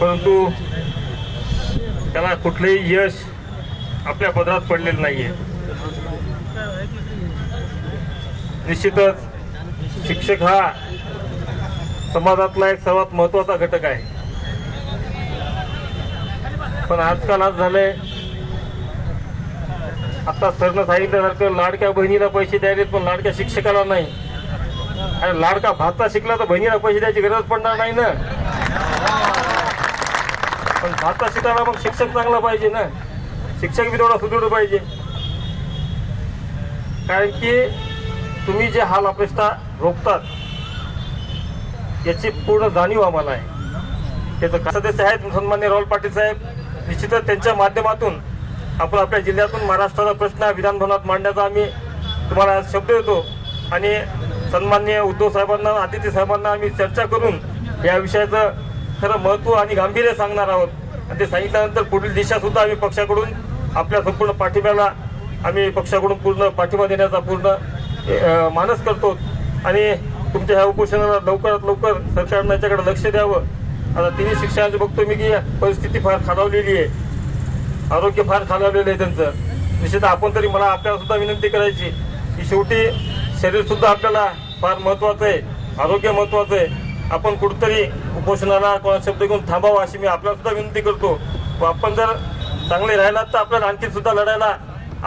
परंतु त्याला कुठलेही यश आपल्या पदरात पडलेलं नाहीये. निश्चितच शिक्षक हा समाजातला एक सर्वात महत्त्वाचा घटक आहे. पण आजकाल आज झालंय आता सरनं सांगितल्यासारखं लाडक्या बहिणीला पैसे द्यायलेत पण लाडक्या शिक्षकाला नाही. अरे लाडका भाता शिकला तर बहिणीला पैसे द्यायची गरज पडणार नाही ना. पण भाता शिकायला मग शिक्षक चांगला पाहिजे ना. शिक्षक बी तेवढा सुदृढ पाहिजे. कारण की तुम्ही जे हाल अपेक्षा रोखतात याची पूर्ण जाणीव आम्हाला आहे. त्याचं कसं सदस्य आहेत सन्मान्य राहुल पाटील साहेब. निश्चितच त्यांच्या माध्यमातून आपण आपल्या जिल्ह्यातून महाराष्ट्राचा प्रश्न विधानभवनात मांडण्याचा आम्ही तुम्हाला शब्द देतो. आणि सन्मान्य उद्धव साहेबांना आदित्य साहेबांना आम्ही चर्चा करून या विषयाचं खरं महत्त्व आणि गांभीर्य सांगणार आहोत. आणि ते सांगितल्यानंतर पुढील दिशासुद्धा आम्ही पक्षाकडून आपल्या संपूर्ण पाठिंब्याला आम्ही पक्षाकडून पूर्ण पाठिंबा देण्याचा पूर्ण मानस करतो. आणि तुमच्या ह्या उपोषणाला लवकरात लवकर सरकारनं याच्याकडे लक्ष द्यावं. आता तिन्ही शिक्षणाचं बघतो मी की परिस्थिती फार खालावलेली आहे. आरोग्य फार खालावलेलं आहे त्यांचं. निश्चित आपण तरी मला आपल्याला सुद्धा विनंती करायची की शेवटी शरीर सुद्धा आपल्याला फार महत्वाचं आहे. आरोग्य महत्वाचं आहे. आपण कुठंतरी उपोषणाला कोणा शब्द घेऊन थांबावा अशी मी आपल्याला सुद्धा विनंती करतो. व आपण जर चांगले राहिलात तर आपल्याला आणखी सुद्धा लढायला